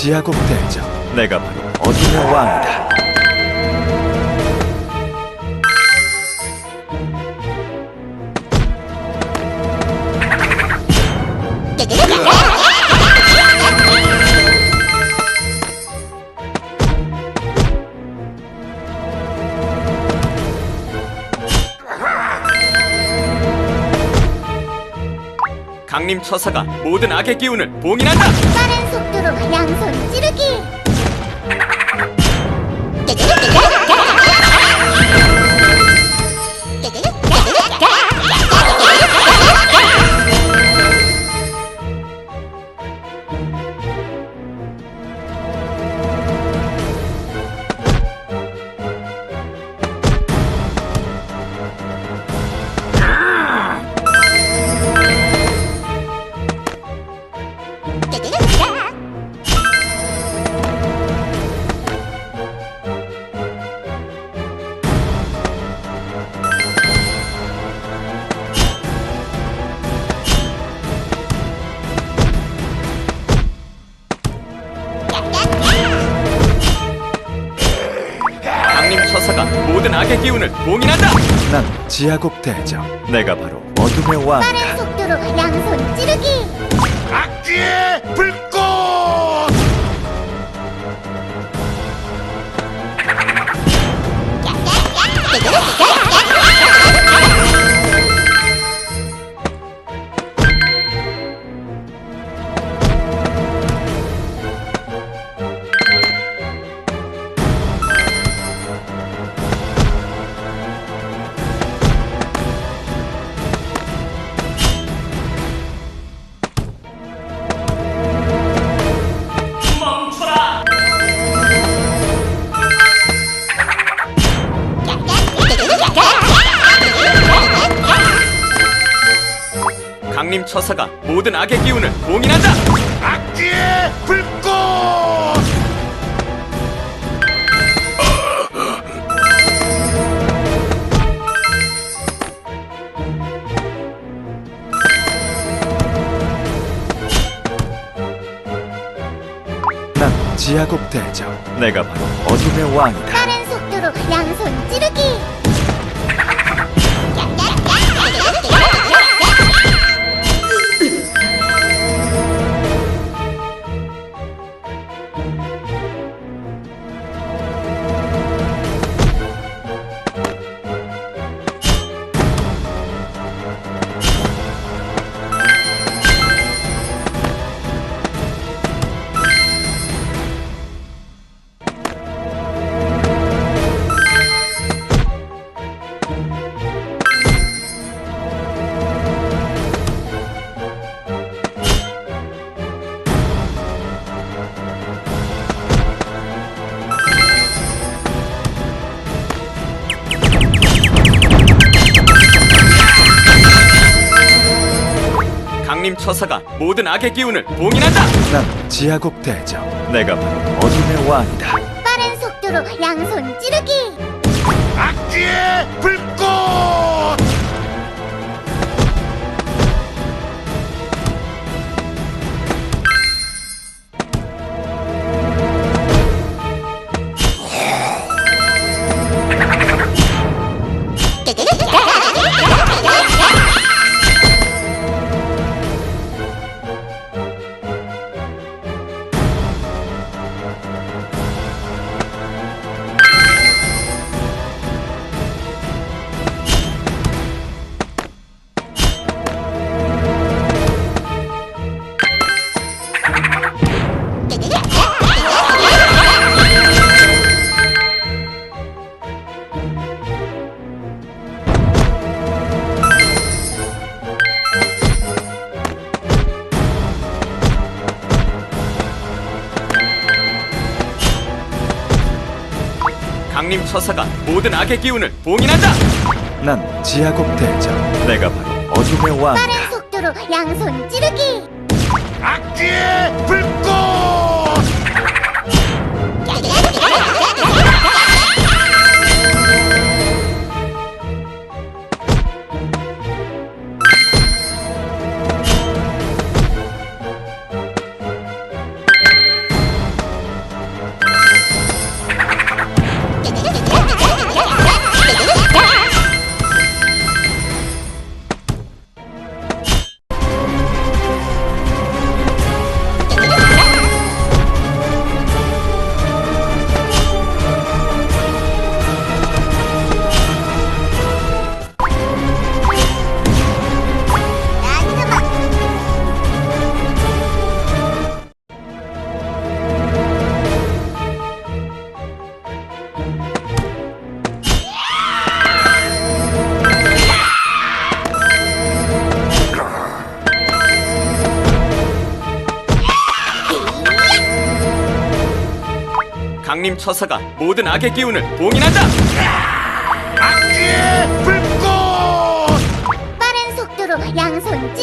난 지하국 대장. 내가 바로 어둠의 왕이다. 강림 처사가 모든 악의 기운을 봉인한다. 빠른 속도로 양손 찌르기 처사가 모든 악의 기운을 봉인한다. 난 지하국 대장. 내가 바로 어둠의 왕이다. 빠른 속도로 양손 찌르기 악기의 불 강림 처사가 모든 악의 기운을 봉인한다. 악기의 불꽃! 난 지하국 대장. 내가 바로 어둠의 왕이다. 빠른 속도로 양손 찌 처사가 모든 악의 기운을 봉인한다. 난 지하국 대장. 내가 바로 어둠의 왕이다. 빠른 속도로 양손 찌르기 악기의 불꽃! 강림 처사가 모든 악의 기운을 봉인한다. 난 지하국 대장. 내가 바로 어둠의 왕이다. 빠른 속도로 양손 찌르기 악기의 불꽃! 강림 처사가 모든 악의 기운을 봉인한다. 악기의 불꽃 빠른 속도로 양손 찌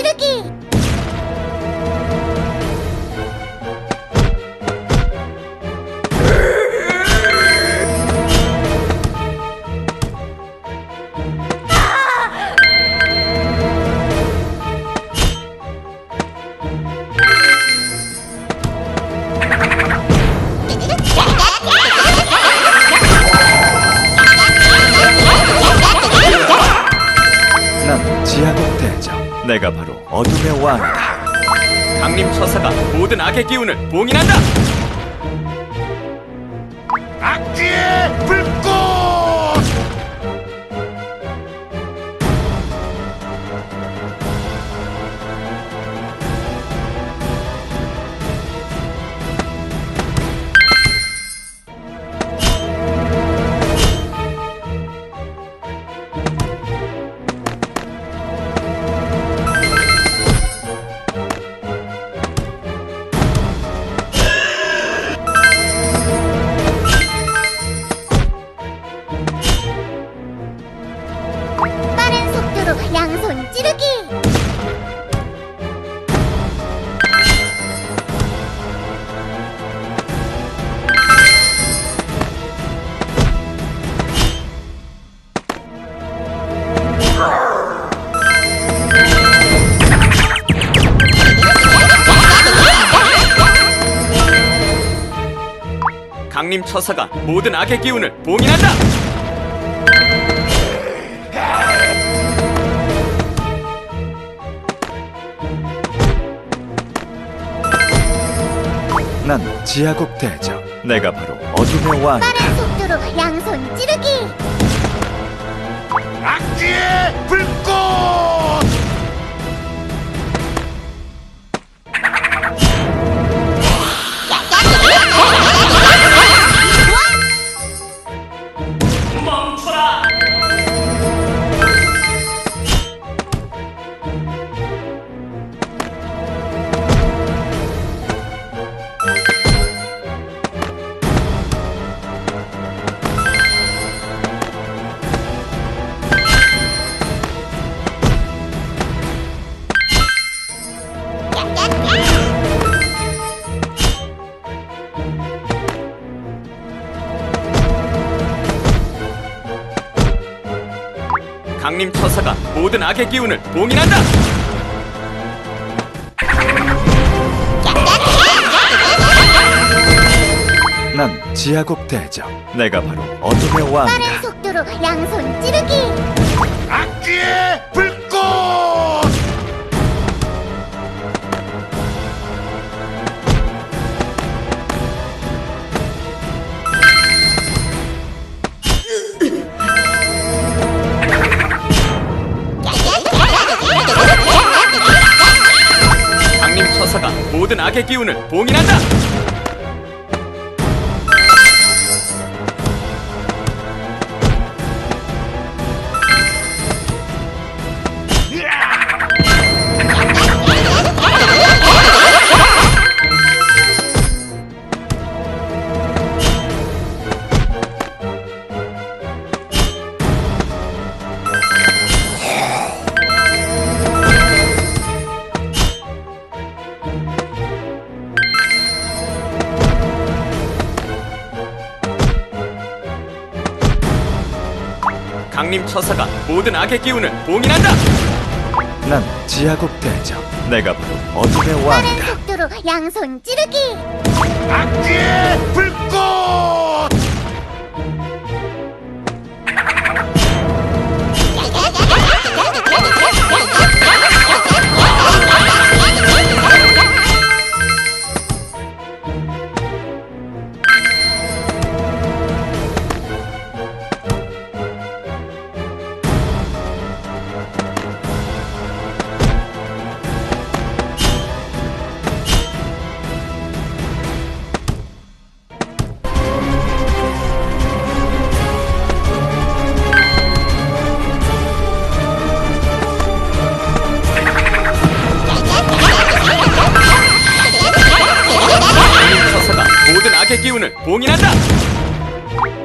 강림 처사가 모든 악의 기운을 봉인한다. 악기의 불꽃 처사가 모든 악의 기운을 봉인한다. 난 지하국 대장. 내가 바로 어둠의 왕이다. 빠른 속도로 양손 찌르기 악기의 불꽃 처사가 모든 악의 기운을 봉인한다. 난 지하국 대장. 내가 바로 어둠의 왕이다. 속도로 양손 찌르기 악기의 불꽃 처사가 모든 악의 기운을 봉인한다. 처사가 모든 악의 기운을 봉인한다. 난 지하국 대장. 내가 바로 어둠의 빠른 왕이다. 속도로 양손 찌르기 악기의 불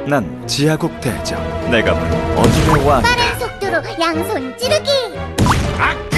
난 지하국 대장 내가 바로 어둠의 왕 빠른 속도로 양손 찌르기! 악기의